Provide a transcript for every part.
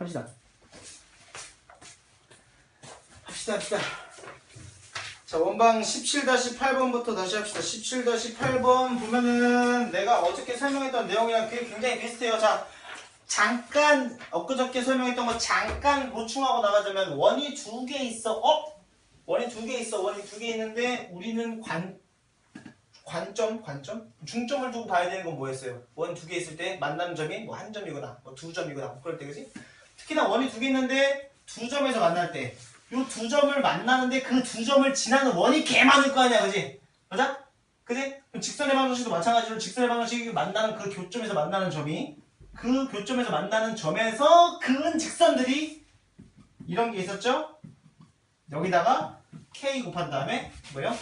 합시다. 합시다, 합시다. 자, 원방 17-8번부터 다시 합시다. 17-8번 보면은 내가 어저께 설명했던 내용이랑 그게 굉장히 비슷해요. 자, 잠깐 엊그저께 설명했던 거 잠깐 보충하고 나가자면 원이 두 개 있어. 어? 원이 두 개 있어. 원이 두 개 있는데 우리는 관 관점, 관점? 중점을 두고 봐야 되는 건 뭐였어요? 원 두 개 있을 때 만나는 점이 뭐 한 점이거나 뭐 두 점이거나 뭐 그럴 때 그지? 특히나 원이 두 개 있는데 두 점에서 만날 때 요 두 점을 만나는데 그 두 점을 지나는 원이 개 많을 거 아니야 그지? 맞아? 그지? 그럼 직선의 방정식도 마찬가지로 직선의 방정식이 만나는 그 교점에서 만나는 점이 그 교점에서 만나는 점에서 그은 직선들이 이런 게 있었죠? 여기다가 k 곱한 다음에 뭐요?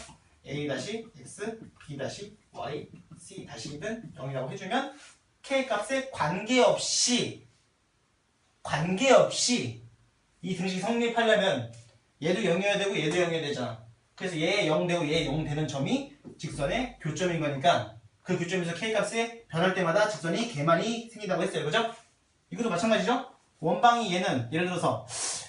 a-x, b-y, c-는 0이라고 해주면 k 값에 관계없이 관계없이 이 등식이 성립하려면 얘도 0이어야 되고 얘도 0이어야 되잖아. 그래서 얘 0 되고 얘 0 되는 점이 직선의 교점인 거니까 그 교점에서 k 값에 변할 때마다 직선이 개만이 생긴다고 했어요. 그죠? 이것도 마찬가지죠? 원방이 얘는 예를 들어서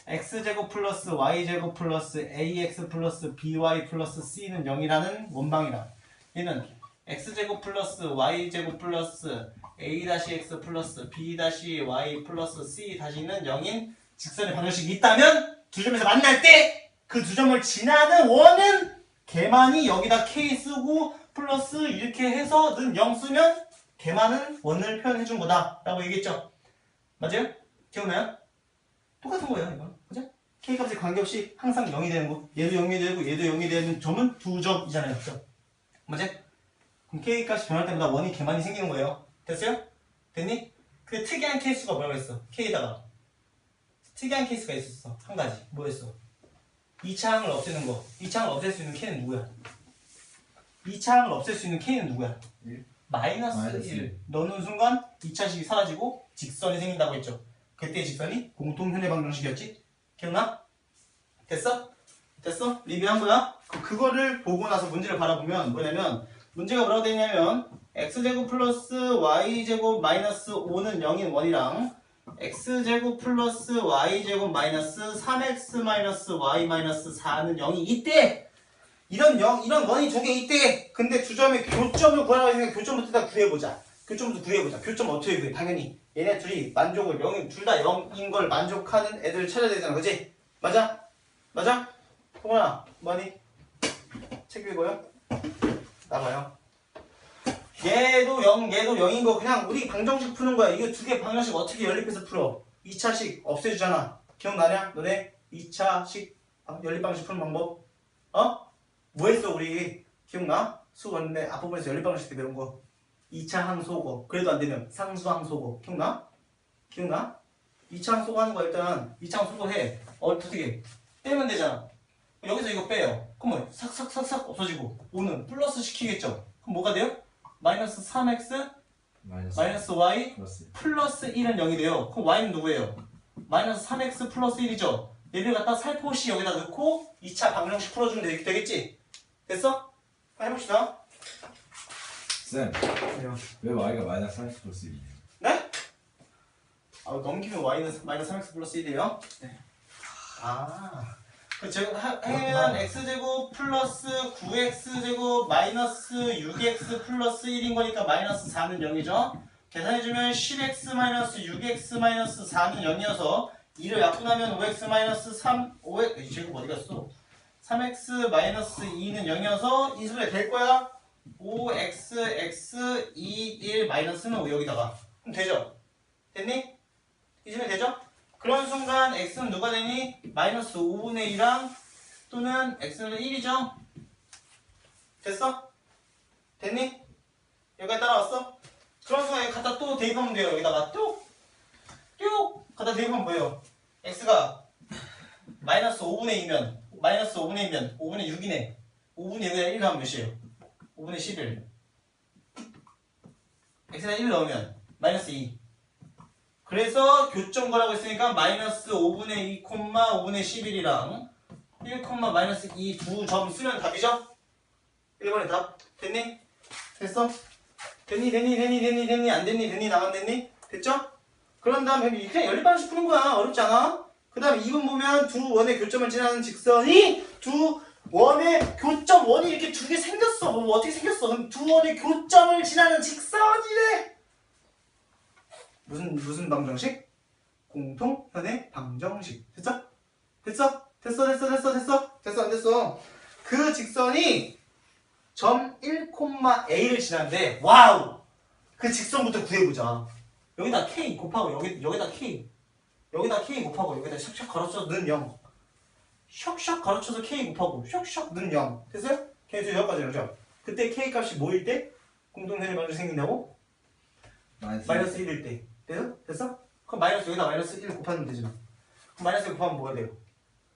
x제곱 플러스 y제곱 플러스 ax 플러스 by 플러스 c는 0이라는 원방이라 얘는 x제곱 플러스 y제곱 플러스 a-x 플러스 b-y 플러스 c-는 0인 직선의 방정식이 있다면 두 점에서 만날 때 그 두 점을 지나는 원은 개만이 여기다 k 쓰고 플러스 이렇게 해서 는 0 쓰면 개만은 원을 표현해 준 거다 라고 얘기했죠 맞아요? 기억나요? 똑같은 거예요 이건 그죠? k 값에 관계없이 항상 0이 되는 거 얘도 0이 되고 얘도 0이 되는 점은 두 점이잖아요 그죠? 맞아요? 그럼 k 값이 변할 때마다 원이 개만이 생기는 거예요 됐어요? 됐니? 그 특이한 케이스가 뭐라고 했어? k에다가 특이한 케이스가 있었어 한 가지 뭐였어? 2차항을 없애는 거 2차항을 없앨 수 있는 k는 누구야? 2차항을 없앨 수 있는 k는 누구야? 일. 마이너스 마이너스 1 넣는 순간 2차식이 사라지고 직선이 생긴다고 했죠 그때 직선이 공통현의 방정식이었지? 기억나? 됐어? 됐어? 리뷰한 거야? 그- 그거를 보고 나서 문제를 바라보면 뭐냐면 문제가 뭐라고 되냐면 x제곱 플러스 y제곱 마이너스 5는 0인 원이랑 x제곱 플러스 y제곱 마이너스 3x 마이너스 y 마이너스 4는 0이 있대 이런 0, 이런 원이 두개 있대 근데 두 점의 교점을 구하라고 했으니까 교점부터 다 구해보자 교점부터 구해보자 교점 어떻게 구해 당연히 얘네 둘이 만족을 0인 둘 다 0인 걸 만족하는 애들을 찾아야 되잖아 그지? 맞아? 맞아? 동원아 뭐니? 책 읽어요? 나봐요 얘도 0, 얘도 0인 거 그냥 우리 방정식 푸는 거야. 이거 두 개 방정식 어떻게 연립해서 풀어? 2차식 없애주잖아. 기억나냐? 너네 2차식 연립 방식 푸는 방법? 어? 뭐 했어 우리? 기억나? 수업 왔는데 앞부분에서 연립 방식 때 배운 거. 2차 항소고. 그래도 안 되면 상수 항소고. 기억나? 기억나? 2차 항소고 하는 거 일단 2차 항소고 해. 어, 어떻게? 빼면 되잖아. 여기서 이거 빼요. 그러면 삭삭삭삭 없어지고 5는 플러스 시키겠죠? 그럼 뭐가 돼요? 마이너스 3x 마이너스 마이너스 y 플러스 플러스 1은 0이 돼요. 그럼 y는 누구예요? 마이너스 3x 플러스 1이죠. 얘를 갖다 살포시 여기다 넣고 2차 방정식 풀어주면 되, 되겠지? 됐어? 한번 해봅시다. 쌤, 왜 y가 마이너스 30 플러스 1이에요? 네? 아, 넘기면 y는 마이너스 3x 플러스 1이에요? 네. 아. 그 제가 하- 하면 x제곱 플러스 9x제곱 마이너스 6x 플러스 1인 거니까 마이너스 4는 0이죠. 계산해주면 10x 마이너스 6x 마이너스 4는 0이어서 2를 약분하면 5x 마이너스 3, 5x, 이 제곱 어디 갔어? 3x 마이너스 2는 0이어서 인수분해 될 거야? 5x, x, 2, 1 마이너스는 5 여기다가. 그럼 되죠? 됐니? 이쯤에 되죠? 그런 순간 x는 누가 되니? 마이너스 5분의 1이랑 또는 x는 1이죠? 됐어? 됐니? 여기까지 따라왔어? 그런 순간 여기 갖다 또 대입하면 돼요. 여기다가 뚝! 뚝! 갖다 대입하면 뭐예요? x가 마이너스 5분의 2면 마이너스 5분의 2면 5분의 6이네. 5분의 여기다 1 하면 몇이에요? 5분의 11. x에다 1 넣으면 마이너스 2. 그래서 교점 거라고 했으니까 마이너스 5분의 2, 5분의 11이랑 1, 마이너스 2 두 점 쓰면 답이죠? 1번의 답 됐니? 됐어? 됐니 됐니 됐니 됐니 됐니 안 됐니 됐니 나안 됐니? 됐죠? 그런 다음에 그냥 연립방식 푸는 거야. 어렵지 않아? 그 다음에 2번 보면 두 원의 교점을 지나는 직선이 두 원의 교점, 원이 이렇게 두 개 생겼어. 뭐 어떻게 생겼어? 그럼 두 원의 교점을 지나는 직선이래. 무슨 무슨 방정식? 공통 현의 방정식. 됐어? 됐어? 됐어? 됐어? 됐어? 됐어? 됐어? 안 됐어? 그 직선이 점 1,a를 지나는데 와우! 그 직선부터 구해보자. 여기다 k 곱하고 여기 여기다 k 여기다 k 곱하고 여기다 샥샥 가로쳐서 는 0. 샥샥 가로쳐서 k 곱하고 샥샥 는 0. 됐어요? 걔네들 여기까지 그죠? 그때 k 값이 뭐일 때 공동현의 방정식 생긴다고? 마이너스 1일 때. 됐어? 됐어? 그럼 마이너스 여기다 마이너스 1 곱하면 되잖아. 그럼 마이너스 1 곱하면 뭐가 돼요?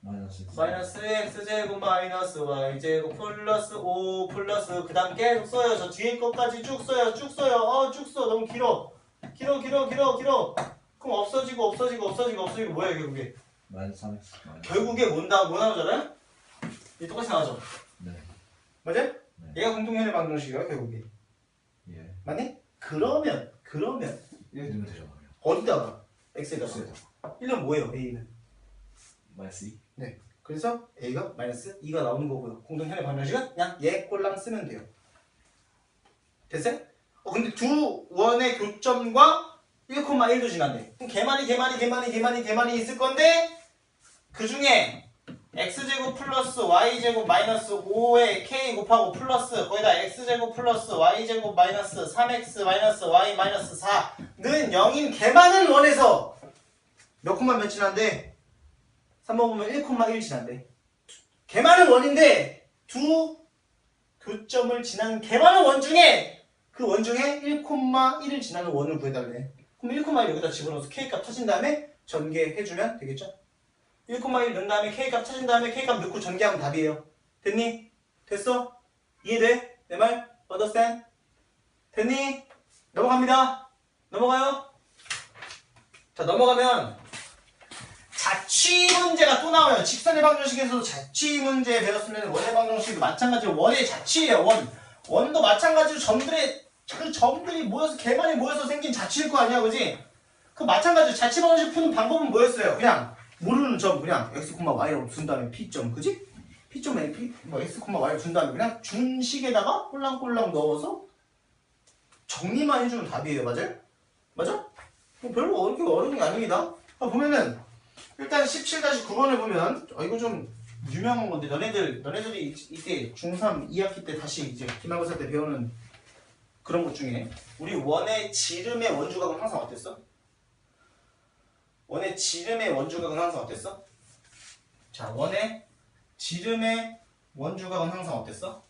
마이너스 마이너스 x제곱 마이너스 y제곱 플러스 5 플러스 그 다음 계속 써요 저 뒤에 것까지 쭉 써요 쭉 써요 어 쭉 써 너무 길어 길어 길어 길어 길어 그럼 없어지고 없어지고 없어지고 없어지고 뭐야 결국에 마이너스 3x 마이너스 결국에 뭔다 뭐 나오잖아요? 이 똑같이 나오죠 네. 맞아요? 네. 얘가 공통현의 방정식이야 결국에 예. 맞니? 그러면 그러면 이렇게 넣으면 되죠 어디다가 x에다가 X에다 1은 뭐예요 a는 마이너스 2 그래서 a가 마이너스 2가 나오는 거고요. 공동현의 방정식은 그냥 얘 꼴랑 쓰면 돼요. 됐어요? 어, 근데 두 원의 교점과 1,1도 지난대. 그럼 개만이 개만이 개만이 개만이 개만이 있을 건데 그 중에 x제곱 플러스 y제곱 마이너스 5에 k 곱하고 플러스 거기다 x제곱 플러스 y제곱 마이너스 3x 마이너스 y 마이너스 4는 0인 개만은 원에서 몇 콤마 몇 지난대? 3번 보면 1,1 지난대. 개많은 원인데 두 교점을 지나는 개많은 원 중에 그 원 중에 1,1을 지나는 원을 구해달래. 그럼 1,1 여기다 집어넣어서 k값 찾은 다음에 전개해주면 되겠죠? 1,1 넣은 다음에 k값 찾은 다음에 k값 넣고 전개하면 답이에요. 됐니? 됐어? 이해돼? 내 말? understand? 됐니? 넘어갑니다. 넘어가요. 자 넘어가면 자취 문제가 또 나와요. 직선의 방정식에서도 자취 문제 배웠으면 원의 방정식도 마찬가지로 원의 자취예요. 원. 원도 마찬가지로 점들의 그 점들이 모여서 개만이 모여서 생긴 자취일 거 아니야, 그지? 그 마찬가지로 자취 방정식 푸는 방법은 뭐였어요? 그냥 모르는 점 그냥 x, y라고 준 다음에 p 점, 그지? p 점에 p 뭐 x, y를 준 다음에 그냥 준식에다가 꼴랑꼴랑 넣어서 정리만 해주면 답이에요, 맞아요? 맞아? 뭐 별로 어렵게 어려운 게 아닙니다. 아, 보면은 일단 17-9번을 보면 아 이거 좀 유명한 건데 너네들 너네들이 이- 이때 중3 2학기 때 다시 이제 기말고사 때 배우는 그런 것 중에 우리 원의 지름의 원주각은 항상 어땠어? 원의 지름의 원주각은 항상 어땠어? 자 원의 지름의 원주각은 항상 어땠어?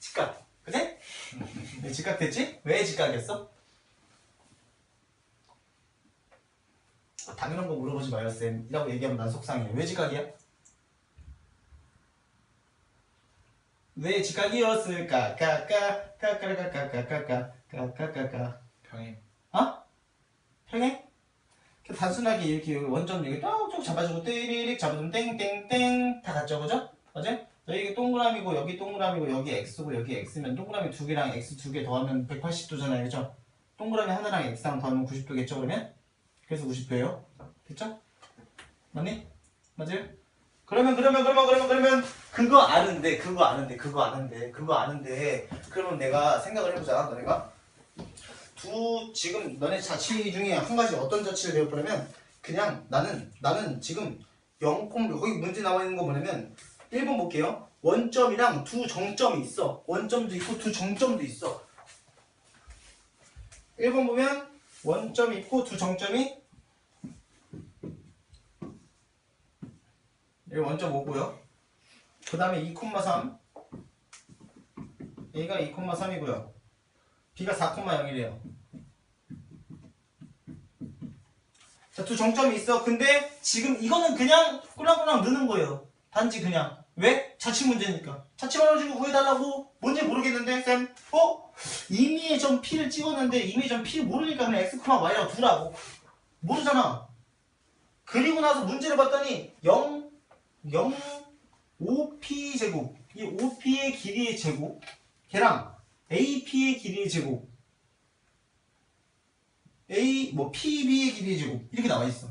직각 그지? 네, 직각 됐지? 왜 직각이었어? 아, 당연한 거 물어보지 마요 쌤 이라고 얘기하면 난 속상해 왜 직각이야? 왜 직각이었을까 까까 까까까까까까까까까까 평행 어? 평행? 그 단순하게 이렇게 원점 여기 뚝뚝 잡아주고 띠리릭 잡아주면 땡땡땡 다 같죠 그죠? 어제? 여기 동그라미고 여기 동그라미고 여기 x고 여기 x면 동그라미 두 개랑 x 두 개 더하면 180도잖아요 그죠? 동그라미 하나랑 x랑 더하면 90도겠죠 그러면? 그래서 90도예요 됐죠? 맞니? 맞아요? 그러면 그러면 그러면 그러면 그러면 그거 아는데 그거 아는데 그거 아는데 그거 아는데 그러면 내가 생각을 해보자 너네가 두 지금 너네 자취 중에 한 가지 어떤 자취를 거냐면 그냥 나는 나는 지금 0, 거기 문제 나와 있는 거 뭐냐면 1번 볼게요. 원점이랑 두 정점이 있어. 원점도 있고 두 정점도 있어. 1번 보면 원점이 있고 두 정점이 여기 원점 5고요. 그 다음에 2,3 A가 2,3이고요 B가 4,0이래요 자, 두 정점이 있어. 근데 지금 이거는 그냥 꿀랑꿀랑 넣는 거예요. 단지 그냥. 왜? 자취 문제니까. 자취 방정식을 구해달라고? 뭔지 모르겠는데, 쌤? 어? 임의의 점 P를 찍었는데, 임의의 점 P 모르니까 그냥 X, Y라고 두라고. 모르잖아. 그리고 나서 문제를 봤더니, 0, 0, 5P 제곱. 이 5P의 길이의 제곱. 걔랑 AP의 길이의 제곱. A 뭐 PB의 길이의 제곱 이렇게 나와 있어.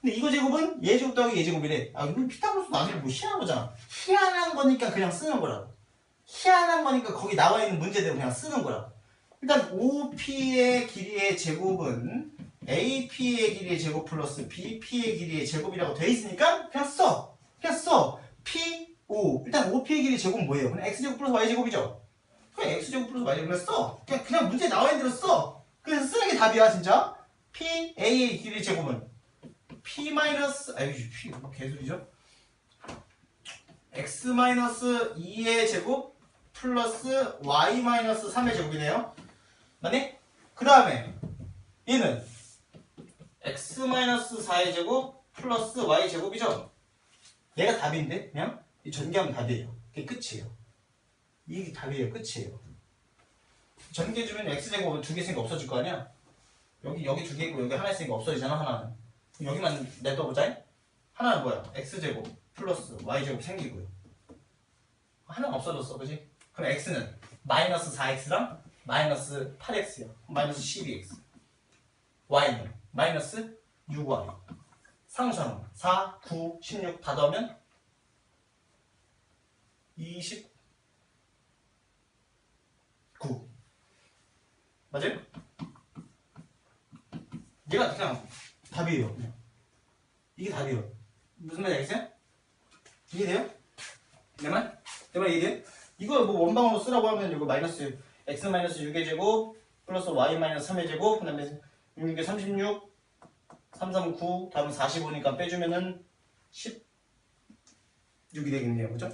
근데 이거 제곱은 얘 제곱 더하기 얘 제곱이래. 아 이거 피타고라스 나중에 뭐 희한한 거잖아. 희한한 거니까 그냥 쓰는 거라고. 희한한 거니까 거기 나와 있는 문제대로 그냥 쓰는 거라고. 일단 OP의 길이의 제곱은 AP의 길이의 제곱 플러스 BP의 길이의 제곱이라고 돼 있으니까 그냥 써. 그냥 써. P, O. 일단 OP의 길이의 제곱은 뭐예요? 그냥 X제곱 플러스 Y제곱이죠. 그냥 X제곱 플러스 Y제곱 그냥 써. 그냥, 그냥 문제 나와 있는 대로 써. 그래서 쓰는 게 답이야, 진짜. P, A의 길이의 제곱은 P 마이너스, 아유, P, 뭐 개소리죠? X 마이너스 2의 제곱 플러스 Y 마이너스 3의 제곱이네요. 맞네? 그 다음에 얘는 x 마이너스 4의 제곱 플러스 y 제곱이죠. 얘가 답인데 그냥 이 전개하면 답이에요. 그게 끝이에요. 이게 답이에요. 끝이에요. 전개해주면 x 제곱은 두개 있으니까 없어질 거 아니야? 여기 여기 두 개 있고 여기 하나 있으니까 없어지잖아 하나는. 여기만 냅둬보자. 하나는 뭐야? x 제곱 플러스 y 제곱 생기고요. 하나는 없어졌어, 그지? 그럼 x는 마이너스 4x랑 마이너스 8x요. 마이너스 12x. y는 마이너스 6y. 상수는 4, 9, 16 다 더하면 29. 맞아요? 얘가 그냥 답이에요. 그냥. 이게 답이에요. 무슨 말인지 알겠어요? 이해돼요? 내 말? 내 말 이해돼요? 이거 뭐 원방으로 쓰라고 하면 이거 마이너스 x 마이너스 6의 제곱 플러스 y 마이너스 3의 제곱 그 다음에 6에 36 3, 3, 9 다음 45니까 빼주면은 16이 되겠네요 그죠?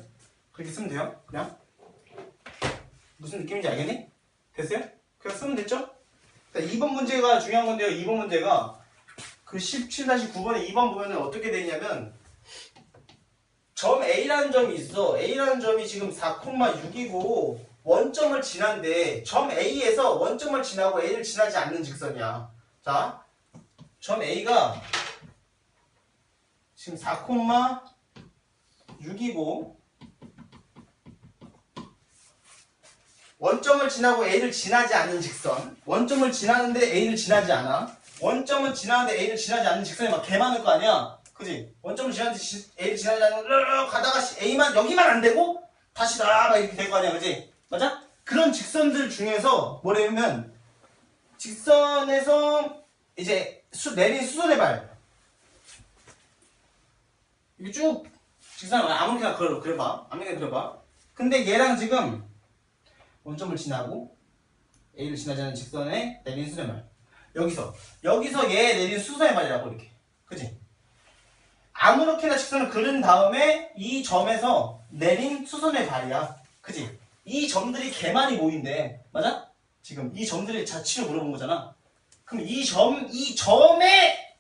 그렇게 쓰면 돼요 그냥 무슨 느낌인지 알겠니? 됐어요? 그냥 쓰면 됐죠? 자, 2번 문제가 중요한 건데요 2번 문제가 그 17-9번에 2번 보면은 어떻게 되냐면 점 A라는 점이 있어. A라는 점이 지금 4,6이고 원점을 지난데 점 A에서 원점을 지나고 A를 지나지 않는 직선이야. 자, 점 A가 지금 4,6이고 원점을 지나고 A를 지나지 않는 직선. 원점을 지나는데 A를 지나지 않아. 원점을 지나는데 A를 지나지 않는 직선이 막 개 많을 거 아니야. 그지? 원점을 지나는데 지- A를 지나지 않는 가다가 시- A만 여기만 안 되고 다시 나막 이렇게 될 거 아니야. 그지? 맞아? 그런 직선들 중에서 뭐냐면 직선에서 이제 수, 내린 수선의 발 이거 쭉 직선 아무렇게나 그려, 그려봐. 아무렇게나 그려봐. 근데 얘랑 지금 원점을 지나고 A를 지나지 않는 직선에 내린 발 여기서 여기서 얘 내린 수선의 발이라고 이렇게 그지? 아무렇게나 직선을 그린 다음에 이 점에서 내린 수선의 발이야 그지? 이 점들이 개 많이 모인대 맞아? 지금 이 점들의 자취를 물어본 거잖아 그럼 이 점, 이 점의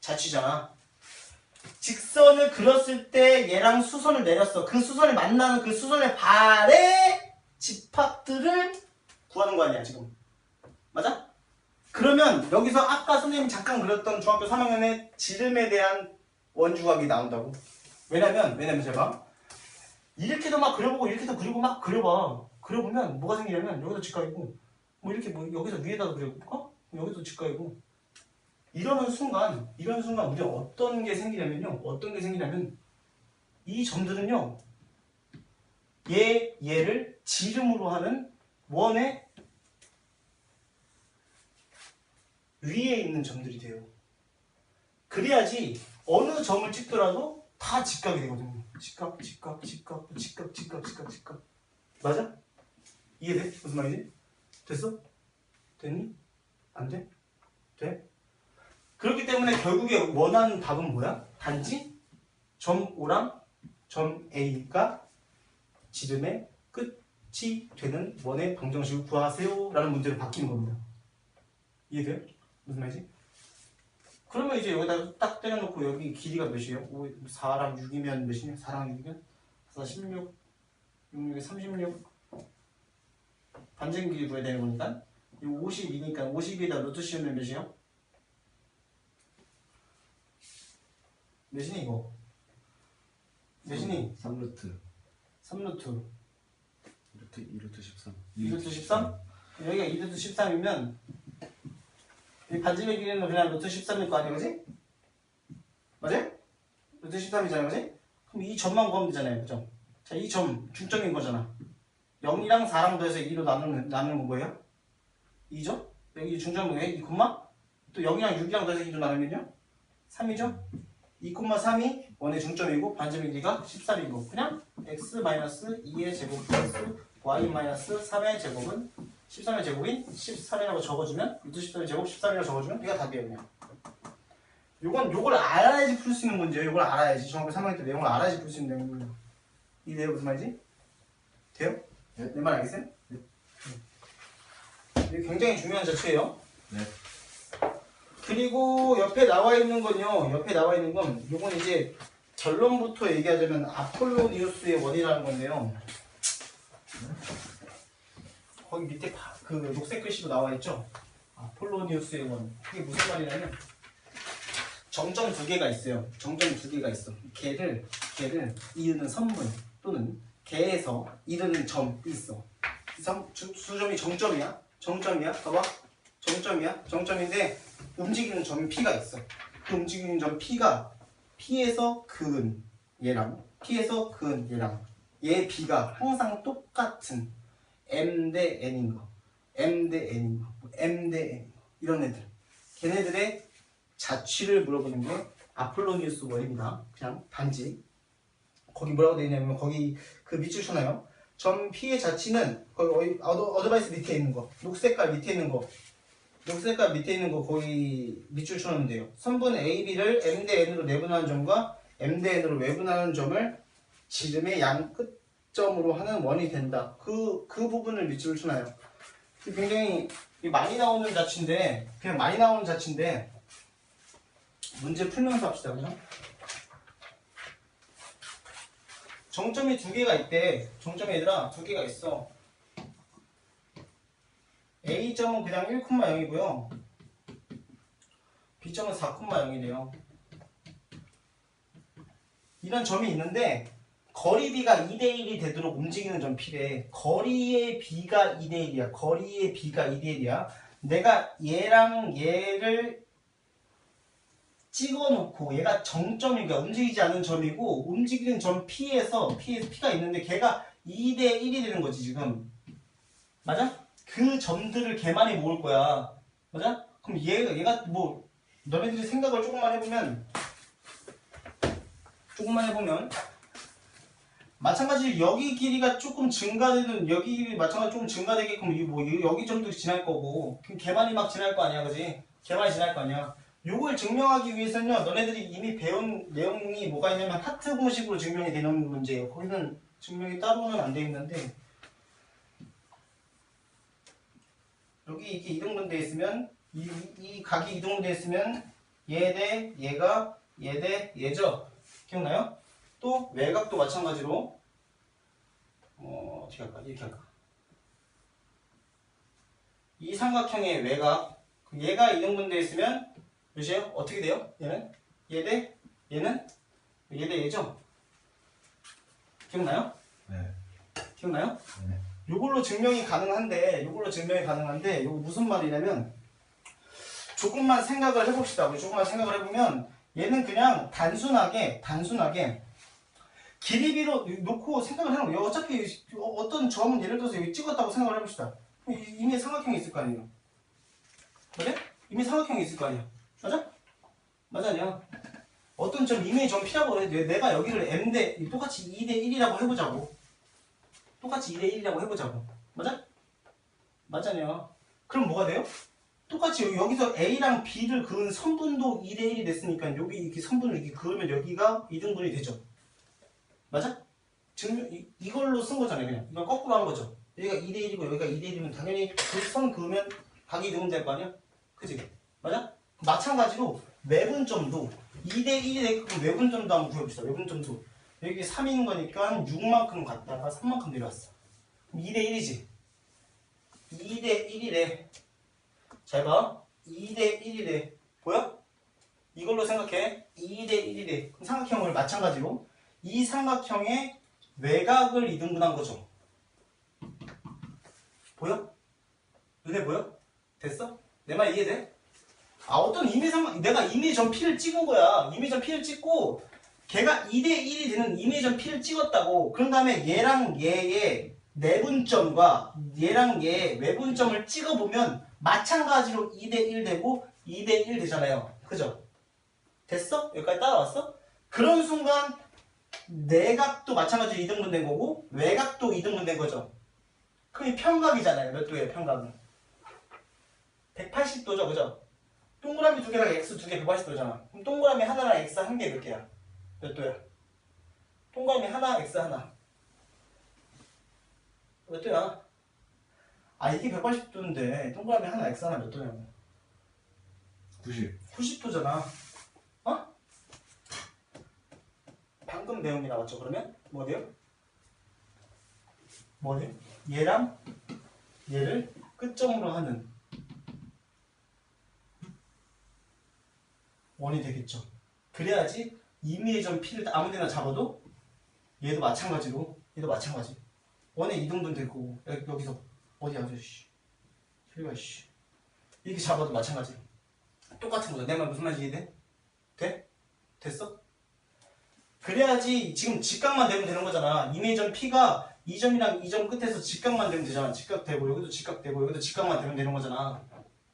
자취잖아 직선을 그렸을 때 얘랑 수선을 내렸어 그 수선을 만나는 그 수선의 발의 집합들을 구하는 거 아니야 지금 맞아? 그러면 여기서 아까 선생님이 잠깐 그렸던 중학교 3학년의 지름에 대한 원주각이 나온다고. 왜냐면, 왜냐면 제가 이렇게도 막 그려보고 이렇게도 그리고 막 그려봐. 그려보면 뭐가 생기냐면 여기서 직각이고 뭐 이렇게 뭐 여기서 위에다가 그려볼까? 여기도 직각이고 이러는 순간, 이러는 순간 우리가 어떤 게 생기냐면요. 어떤 게 생기냐면 이 점들은요. 얘, 얘를 지름으로 하는 원의 위에 있는 점들이 돼요. 그래야지 어느 점을 찍더라도 다 직각이 되거든요. 직각, 직각, 직각, 직각, 직각, 직각, 직각. 맞아? 이해돼? 무슨 말이지? 됐어? 됐니? 안 돼? 돼? 그렇기 때문에 결국에 원하는 답은 뭐야? 단지 점 O랑 점 A가 지름의 끝이 되는 원의 방정식을 구하세요 라는 문제로 바뀌는 겁니다. 이해돼요? 무슨 말이지? 그러면 이제 여기다 딱 때려놓고 여기 길이가 몇이에요? 5, 4랑 6이면 몇이냐? 4랑 6이면 4, 16, 6, 6에 36 반전 길이 구해야 되는 거니까 이 52니까 52에다 루트 씌우면 몇이에요? 몇이니 이거? 몇이니? 3루트 3루트 2루트 2루트 13 2루트 13? 여기가 2루트 13이면 이 반지의 길이는 그냥 루트 13일 거 아니야, 그지? 맞아요? 루트 13이잖아요, 그지? 그럼 이 점만 구하면 되잖아요, 그죠? 자, 이 점, 중점인 거잖아. 0이랑 4랑 더해서 2로 나누는, 나누는 건 뭐예요? 2죠? 여기 중점 뭐예요? 2 콤마? 또 0이랑 6이랑 더해서 2로 나누면요? 3이죠? 2 콤마 3이 원의 중점이고 반지의 길이가 13이고 그냥 x 마이너스 2의 제곱 플러스 y 마이너스 3의 제곱은 13의 제곱인 13이라고 적어주면 루트 13의 제곱 13이라고 적어주면 이가 답이에요 그냥 요건 요걸 알아야지 풀 수 있는 문제예요 요걸 알아야지 중학교 3학년 때 내용을 알아야지 풀 수 있는 내용이에요 이해돼요 무슨 말이지? 돼요? 네. 내말 알겠어요? 네. 이게 굉장히 중요한 자체예요 네. 그리고 옆에 나와 있는 건요. 옆에 나와 있는 건 요건 이제 결론부터 얘기하자면 아폴로니우스의 원이라는 건데요. 거기 밑에 바- 그 녹색 글씨로 나와 있죠? 아폴로니우스의 원. 이게 무슨 말이냐면 정점 두 개가 있어요. 정점 두 개가 있어. 개를 개를 이으는 선분 또는 개에서 이르는 점이 있어. 주- 수점이 정점이야? 정점이야? 봐봐. 정점이야? 정점인데 움직이는 점이 P가 있어. 그 움직이는 점 P가 P에서 근 얘랑 P에서 근 얘랑 얘 B가 항상 똑같은 M 대 N인 거, M 대 N인 거, 뭐 M 대 N 이런 애들. 걔네들의 자취를 물어보는 게 아폴로니우스 원입니다. 그냥 단지 거기 뭐라고 되어 있냐면 거기 그 밑줄 쳐놔요. 점 P의 자취는 거기 어드, 어드바이스 밑에 있는 거, 녹색깔 밑에 있는 거, 녹색깔 밑에 있는 거 거의 밑줄 쳐놓으면 돼요. 선분 AB를 M 대 N으로 내분하는 점과 M 대 N으로 외분하는 점을 지름의 양 끝점으로 하는 원이 된다. 그, 그 부분을 밑줄 쳐놔요. 굉장히 많이 나오는 자취인데, 그냥 많이 나오는 자취인데, 문제 풀면서 합시다, 그죠? 정점이 두 개가 있대. 정점이 얘들아, 두 개가 있어. A점은 그냥 1,0이고요. B점은 4,0이래요. 이런 점이 있는데 거리 B가 2대1이 되도록 움직이는 점 P래. 거리의 B가 2대1이야. 거리의 B가 2대1이야. 내가 얘랑 얘를 찍어놓고 얘가 정점이니까 움직이지 않은 점이고 움직이는 점 P에서 P에서 P가 있는데 걔가 2대1이 되는 거지 지금. 맞아? 그 점들을 걔만이 모을 거야. 맞아? 그럼 얘가, 얘가 뭐, 너네들이 생각을 조금만 해보면, 조금만 해보면, 마찬가지로 여기 길이가 조금 증가되는, 여기 길이 마찬가지로 조금 증가되게끔, 이 뭐, 이- 여기 점도 지날 거고, 그럼 걔만이 막 지날 거 아니야, 그지? 걔만이 지날 거 아니야. 요걸 증명하기 위해서는요, 너네들이 이미 배운 내용이 뭐가 있냐면, 하트 공식으로 증명이 되는 문제예요. 거기는 증명이 따로는 안 돼 있는데, 여기 이렇게 이등분돼 있으면 이, 이 각이 이등분돼 있으면 얘 대 얘가 얘 대 얘죠 기억나요? 또 외곽도 마찬가지로 어, 어떻게 할까 이렇게 할까 이 삼각형의 외곽 그 얘가 이등분돼 있으면 몇이에요? 어떻게 돼요? 얘는 얘 대 얘는 얘 대 얘죠 기억나요? 네. 기억나요? 네. 요걸로 증명이 가능한데 요걸로 증명이 가능한데 요거 무슨 말이냐면 조금만 생각을 해봅시다 우리 조금만 생각을 해보면 얘는 그냥 단순하게 단순하게 길이비로 놓고 생각을 해놓은 거예요. 어차피 어- 어떤 점은 예를 들어서 여기 찍었다고 생각을 해봅시다. 이미 삼각형이 있을 거 아니에요. 그래? 이미 삼각형이 있을 거 아니야. 맞아? 맞아요 어떤 점 이미 점 P라고 그래 내가 여기를 M 대 똑같이 2 대 1이라고 해보자고 똑같이 2대 1이라고 해보자고. 맞아? 맞잖아요. 그럼 뭐가 돼요? 똑같이 여기- 여기서 A랑 B를 그은 선분도 2대 1이 됐으니까 여기 이렇게 선분을 이렇게 그으면 여기가 2등분이 되죠. 맞아? 증명, 이, 이걸로 쓴 거잖아요. 그냥. 이걸 거꾸로 한 거죠. 여기가 2대 1이고 여기가 2대 1이면 당연히 그선 그으면 각이 2등분 될거 아니야? 그지? 맞아? 마찬가지로 매분점도 2대 1이 되게끔 매분점도 한번 구해봅시다. 매분점도. 여기 3인 거니까 6만큼 갔다가 3만큼 내려왔어. 그럼 2대 1이지. 2대 1이래. 잘 봐. 2대 1이래. 보여? 이걸로 생각해. 2대 1이래. 그럼 삼각형을 마찬가지로 이 삼각형의 외곽을 이등분한 거죠. 보여? 눈에 보여? 됐어? 내 말 이해돼? 아 어떤 임의상 내가 임의전 P를 찍은 거야. 임의전 P를 찍고 걔가 2대 1이 되는 임의전 P를 찍었다고. 그런 다음에 얘랑 얘의 내분점과 얘랑 얘의 외분점을 찍어보면 마찬가지로 2대 1 되고 2대 1 되잖아요. 그죠? 됐어? 여기까지 따라왔어? 그런 순간 내각도 마찬가지로 2등분 된 거고 외각도 2등분 된 거죠. 이 평각이잖아요. 몇 도예요, 평각은? 180도죠, 그죠? 동그라미 두 개랑 x 두 개 180도잖아. 그럼 동그라미 하나랑 x 한 개 몇 개야? 몇 도야? 동그라미 하나, x 하나. 몇 도야? 아, 이게 180도인데 동그라미 하나, x 하나 몇 도냐고. 90 90도잖아. 어? 방금 게 나왔죠, 그러면? 뭐 돼요? 뭐 돼요? 얘랑 얘를 끝점으로 하는 원이 되겠죠. 그래야지 임의의 점 P를 아무 데나 잡아도 얘도 마찬가지로 얘도 마찬가지. 원의 이등분 될 거고 여기, 여기서 어디야, 저 씨. 저기가 씨. 이렇게 잡아도 마찬가지. 똑같은 거죠. 내 말 무슨 말인지 이해돼? 돼? 됐어? 그래야지 지금 직각만 되면 되는 거잖아. 이미전 P가 이 점이랑 이 점 끝에서 직각만 되면 되잖아. 직각되고 여기도 직각되고 여기도 직각만 되면 되는 거잖아.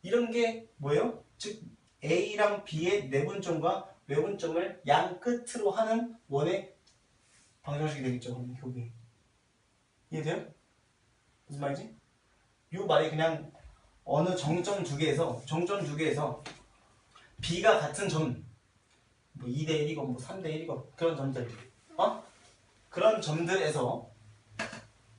이런 게 뭐예요? 즉 A랑 B의 내분점과 외분 점을 양 끝으로 하는 원의 방정식이 되겠죠. 그럼 교기. 이해돼요? 무슨 말이지? 이 말이 그냥 어느 정점 두 개에서 정점 두 개에서 B가 같은 점, 뭐 2대 1이건 뭐 3대 1이건 그런 점들, 어? 그런 점들에서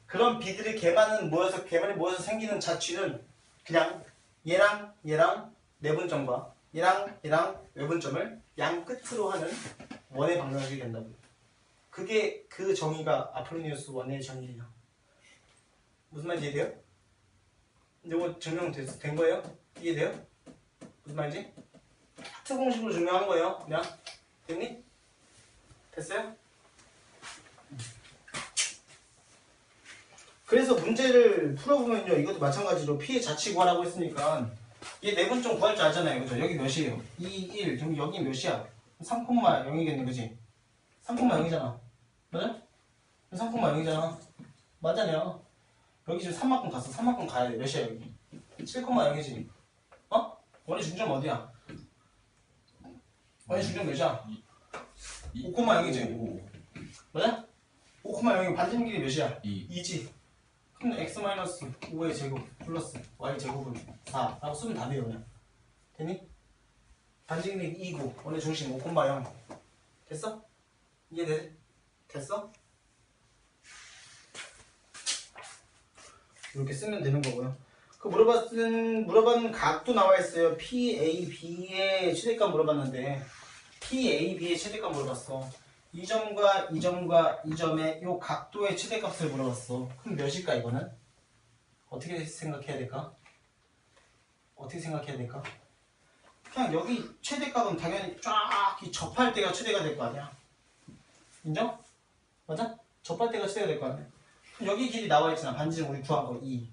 그런 B들이 개만은 모여서 개만이 모여서 생기는 자취는 그냥 얘랑 얘랑 내분점과 얘랑 얘랑 외분점을 양 끝으로 하는 원의 방정식이 된다고. 그게 그 정의가 아폴로니우스 원의 정의예요. 무슨 말인지 이해돼요? 이거 증명된 된 거예요? 이해돼요? 무슨 말인지? 하트 공식으로 증명한 거예요. 그냥 됐니? 됐어요? 그래서 문제를 풀어보면요. 이것도 마찬가지로 피해 자치 구하라고 했으니까 얘 내분점 구할 줄 알잖아요. 그죠? 여기 몇이에요? 2, 1. 그럼 여기 몇이야? 3,0이겠네. 그지? 3,0이잖아. 맞아? 3,0이잖아. 맞잖아요. 여기 지금 3만큼 갔어. 3만큼 가야 돼. 몇이야 여기? 7,0이지. 어? 원의 중점 어디야? 원의 중점 몇이야? 5,0이지. 5 맞아? 5,0이 반지름 길이 몇이야? 2 2지. 그럼 x 마이너스 5의 제곱 플러스 y 제곱은 4 라고 쓰면 답이에요 그냥. 되니? 반지름이 2고 원의 중심 5,0 됐어? 이해돼? 됐어? 이렇게 쓰면 되는 거고요. 그 물어봤은 물어봤는 각도 나와 있어요. PAB의 최대값 물어봤는데 PAB의 최대값 물어봤어. 이 점과 이 점과 이 점의 요 각도의 최대값을 물어봤어. 그럼 몇일까 이거는? 어떻게 생각해야 될까? 어떻게 생각해야 될까? 그냥 여기 최대값은 당연히 쫙이 접할 때가 최대가 될 거 아니야. 인정? 맞아? 접할 때가 최대가 될 거 아니야. 그럼 여기 길이 나와 있잖아. 반지름 우리 구한 거 2.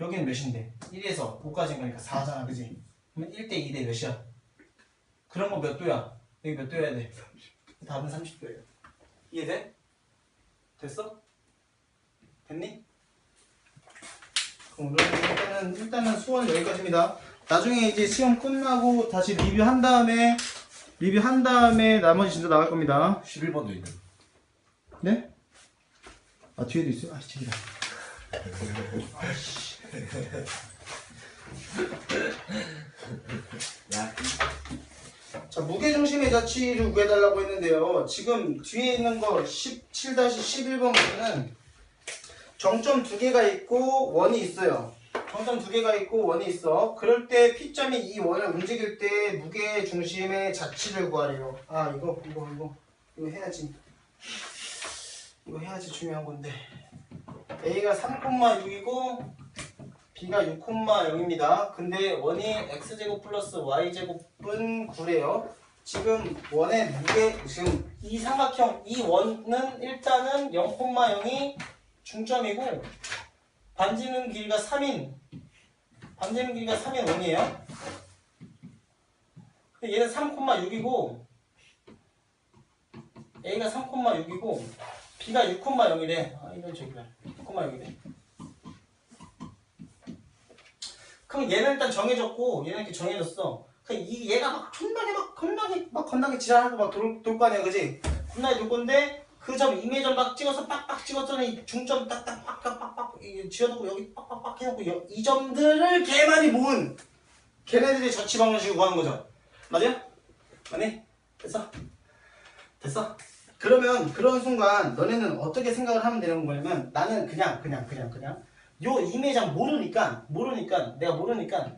여기는 몇인데? 1에서 5까지인 거니까 4잖아. 그지? 그러면 1대 2대 몇이야? 그런 거 몇 도야? 여기 몇 도여야 돼? 답은 30도예요. 이해돼? 됐어? 됐니? 그럼 오늘 일단은 일단은 수원 여기까지입니다. 나중에 이제 시험 끝나고 다시 리뷰한 다음에 리뷰한 다음에 나머지 진도 나갈 겁니다. 11번도 있네 네? 아 뒤에도 있어요? 아 진짜. 야 자, 무게중심의 자치를 구해달라고 했는데요. 지금 뒤에 있는 거 17-11번 보면은 정점 두 개가 있고 원이 있어요. 정점 두 개가 있고 원이 있어. 그럴 때 P점이 이 원을 움직일 때 무게중심의 자치를 구하래요. 아, 이거, 이거, 이거. 이거 해야지. 이거 해야지 중요한 건데. A가 3,6이고 B가 6,0입니다. 근데 원이 x제곱 플러스 y제곱은 9래요. 지금 원의 무게, 지금 이 삼각형, 이 원은 일단은 0,0이 중점이고, 반지름 길이가 3인, 반지름 길이가 3인 원이에요. 얘는 3,6이고 A가 3,6이고 B가 6,0이래. 아 이건 저기다. 6,0이래. 그럼 얘는 일단 정해졌고 얘는 이렇게 정해졌어. 그럼 이 얘가 막 존나게 막 겁나게 막 겁나게 지랄하고 막돌거 아니야, 그지? 겁나게 돌 건데 그 점 이매점 막 찍어서 빡빡 찍었더니 중점 딱딱 빡빡 빡빡 이게 지어놓고 여기 빡빡빡 해놓고 여- 이 점들을 개 많이 모은 걔네들이 저치 방정식을 구하는 거죠. 맞아요? 맞니? 됐어? 됐어? 그러면 그런 순간 너네는 어떻게 생각을 하면 되는 거냐면 나는 그냥 그냥 그냥 그냥 요 이매장 모르니까 모르니까 내가 모르니까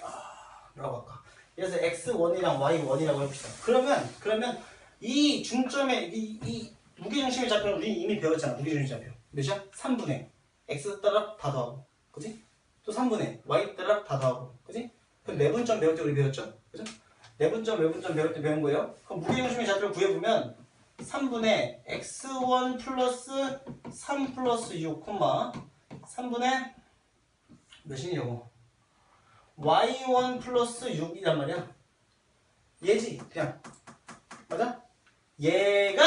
아, 뭐라고 할까? 그래서 x1이랑 y1이라고 해봅시다. 그러면 그러면 이 중점에 이, 이 무게중심의 좌표는 우리 이미 배웠잖아. 무게중심 좌표. 몇이야? 3분의 x 따라 다 더하고. 그지? 또 3분의 y 따라 다 더하고. 그지? 그럼 내분점 배울 때 우리 배웠죠? 그죠? 내분점, 외분점 배울 때 배운 거예요. 그럼 무게중심의 좌표를 구해보면 3분의 x1 플러스 3 플러스 6, 3분의 몇이니 이거? y1 플러스 6이란 말이야. 얘지, 그냥. 맞아? 얘가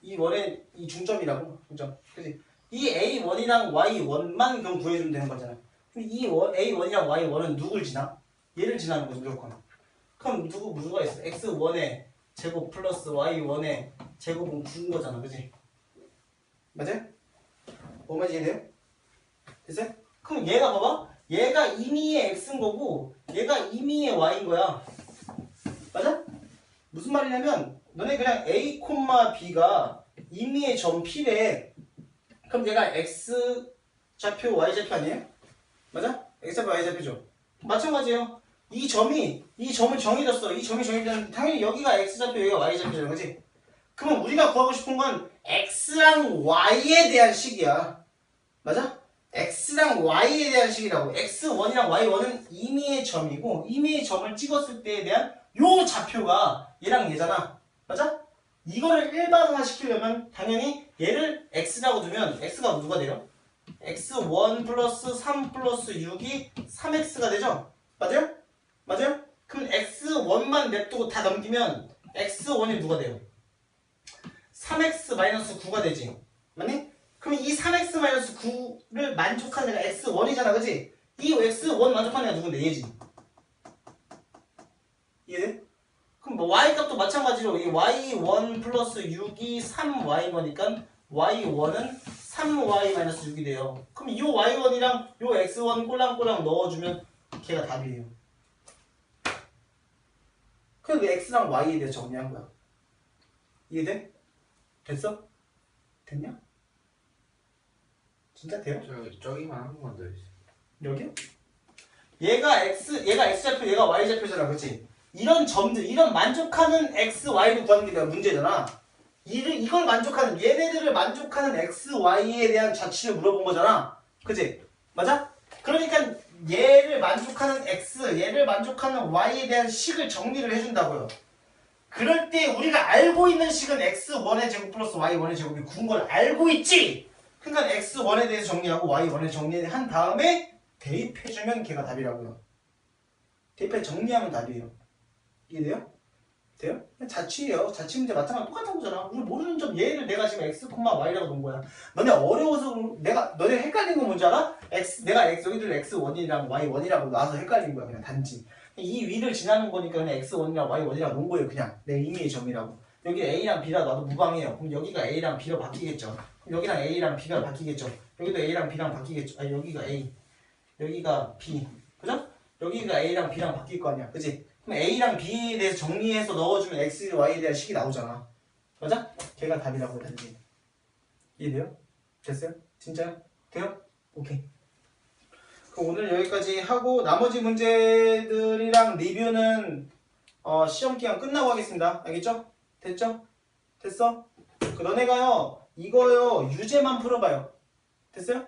이 원의 이 중점이라고, 중점. 그지? 이 A1이랑 Y1만 그럼 구해주면 되는 거잖아. 그럼 이 원- A1이랑 Y1은 누굴 지나? 얘를 지나는 거지, 무조건. 그럼 누구, 누가 있어? X1의 제곱 플러스 Y1의 제곱은 9인 거잖아, 그지? 맞아요? 뭐 말인지 이해돼요? 됐어요? 그럼 얘가 봐봐. 얘가 임의의 x인 거고 얘가 임의의 y인 거야. 맞아? 무슨 말이냐면 너네 그냥 a, b가 임의의 점 p래. 그럼 얘가 x 좌표, y 좌표 아니에요? 맞아? x 좌표, y 좌표죠. 마찬가지예요. 이 점이 이 점은 정해졌어. 이 점이 정해졌는데 당연히 여기가 x 좌표, 여기가 y 좌표잖아, 그지? 그러면 우리가 구하고 싶은 건 x랑 y에 대한 식이야. 맞아? X랑 y에 대한 식이라고. x1이랑 y1은 임의의 점이고 임의의 점을 찍었을 때에 대한 요 좌표가 얘랑 얘잖아. 맞아? 이거를 일반화 시키려면 당연히 얘를 x라고 두면 x가 누가 돼요? x1 플러스 3 플러스 6이 3x가 되죠? 맞아요? 맞아요? 그럼 x1만 냅두고 다 넘기면 x1이 누가 돼요? 3x 마이너스 9가 되지. 맞니? 그럼 이 3x 9를 만족하는 애가 x1이잖아, 그지? 이 x1 만족하는 애가 누군데? 얘지. 이해돼? 그럼 뭐 y 값도 마찬가지로 이 y1 플러스 6이 3y인 거니까 y1은 3y 6이 돼요. 그럼 이 y1이랑 이 x1 꼴랑꼴랑 넣어주면 걔가 답이에요. 왜 x랑 y에 대해 정리한 거야? 이해돼? 됐어? 됐냐? 진짜 돼요? 저 저기만 한 번만 더 해주세요. 여기요? 얘가 x, 얘가 x 좌표, 얘가 y 좌표잖아, 그렇지? 이런 점들, 이런 만족하는 x, y를 구하는 게 내가 문제잖아. 이를 이걸 만족하는 얘네들을 만족하는 x, y에 대한 자취를 물어본 거잖아, 그지? 맞아? 그러니까 얘를 만족하는 x, 얘를 만족하는 y에 대한 식을 정리를 해준다고요. 그럴 때 우리가 알고 있는 식은 x1의 제곱 플러스 y1의 제곱이 9인 걸 알고 있지. 그러니까 x1에 대해서 정리하고 y1에 정리한 다음에 대입해주면 걔가 답이라고요. 대입해 정리하면 답이에요. 이해돼요? 돼요? 자취예요. 자취 문제 마찬가지 똑같은 거잖아. 우리 모르는 점 얘를 내가 지금 x, y라고 놓은 거야. 너네 어려워서 그런- 내가 너네 헷갈린 건 뭔지 알아? x 내가 x 여기들 x1이랑 y1이라고 놔서 헷갈린 거야. 그냥 단지. 이 위를 지나는 거니까 그냥 x1이랑 y1이라고 놓은 거예요. 그냥 내 임의의 점이라고. 여기 a랑 b라 놔도 무방해요. 그럼 여기가 a랑 b로 바뀌겠죠. 여기랑 a랑 b가 바뀌겠죠. 여기도 a랑 b랑 바뀌겠죠. 아 여기가 a, 여기가 b, 그죠? 여기가 a랑 b랑 바뀔 거 아니야, 그지? 그럼 a랑 b에 대해서 정리해서 넣어주면 x, y에 대한 식이 나오잖아. 맞아? 걔가 답이라고 단지. 이해돼요? 됐어요? 진짜요? 돼요? 오케이. 그럼 오늘 여기까지 하고 나머지 문제들이랑 리뷰는 어, 시험 기간 끝나고 하겠습니다. 알겠죠? 됐죠? 됐어? 그 너네가요 이거요 유제만 풀어봐요. 됐어요?